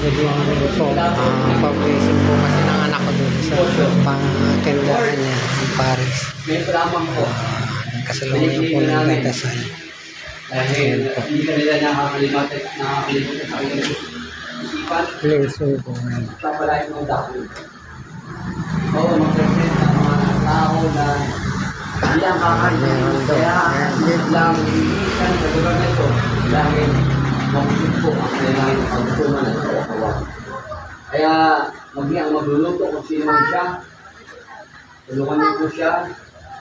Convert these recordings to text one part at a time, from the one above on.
Morning po. Uh, pag-blessing po kasi ng anak ko doon sa pangkindahan niya, ang Paris. May lamang po. Po ng hindi ka sa kanilang isipan. Blessing po. Oo, mag-present ng mga tao na hindi ang kakainin. Kaya lang iisan sa lugar na ito dahil mabusog po ang pagtutungan at kawawa. Kaya maging magluluto kung sino man siya, tulungan niyo po siya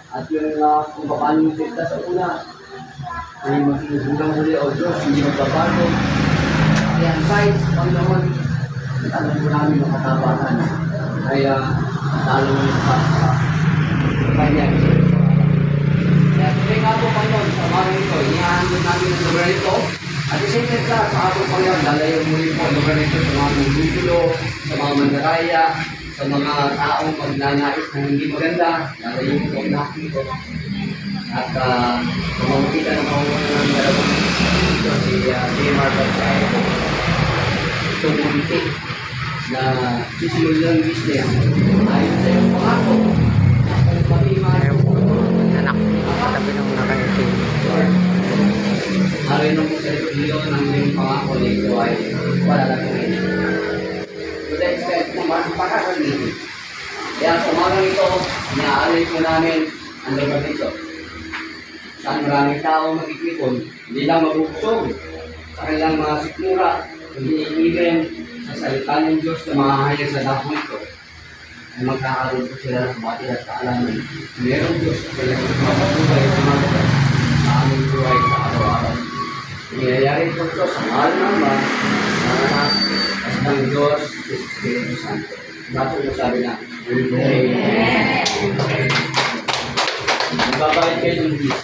at yung uh, kung paano yung sita sa una ay magsinusulang huli o Diyos, hindi magbabago. Kaya guys, Panginoon, alam po namin ang katabakan. Kaya talo mo sa sa kanya. Kaya tuloy nga po Panginoon, sa mga ito, inihahandog namin ang lugar nito. At the same sa sa ating Panginoon, lalayo muli po ang lugar nito sa mga gugulo, sa mga mandaraya, sa mga taong magnanais na hindi maganda, lalayo po ang natin ito. At uh, pamamagitan ng pamamagitan ng dalawang ito, si uh, J.M.R. Bagsay, tumunti na sisunod ng business ayon sa iyong pangako. Kung pati Ayaw po. Anak ko. Tabi nung nakaitim. Ayon mo sa iyo ng iyong pangako na ito ay ngayon. To the extent na makakagigil. Kaya sa umagang ito, inaalay po namin ang lugar nito. Saan maraming tao magkikipon, hindi lang mabubusog sa kanilang mga sikmura, hindi even sa salita ng Diyos na mahahayag sa dako ito ay magkakaroon po sila ng bati at kaalaman. Meron Diyos sa kanilang mapabuhay at mga sa aming buhay sa araw-araw. Nangyayari po ito sa mahal ng Ama, ng Anak, at ng Diyos, Espiritu Santo. Bato mo sabi na, Amen. Magbabalik kayo ng Diyos.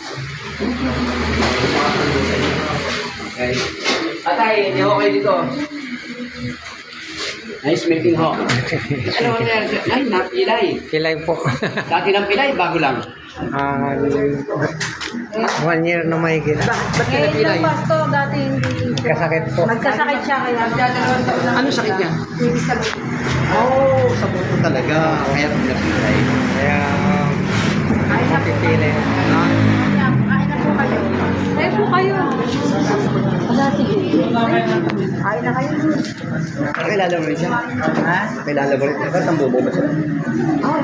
Okay. Atay, hindi ako kayo dito. Nice meeting ho. Ano ang nangyari? Ay, napilay. Kilay po. Dati ng pilay, bago lang. Ah, one year na may gina. Ba't ka Eh, napilay? yung pasto dati hindi. Kasakit po. Nagkasakit siya kaya magdadalawang taon na. Ano sakit niya? Ibig sabihin. Oh, sa puto talaga. Kaya pinapilay. Kaya, Kain na po kayo. Kain na po kayo. Kain po kayo. Kain na kayo. Kakilala mo rin siya? Ha? Kakilala mo rin siya? Ba't ang bobo ba siya? Ay,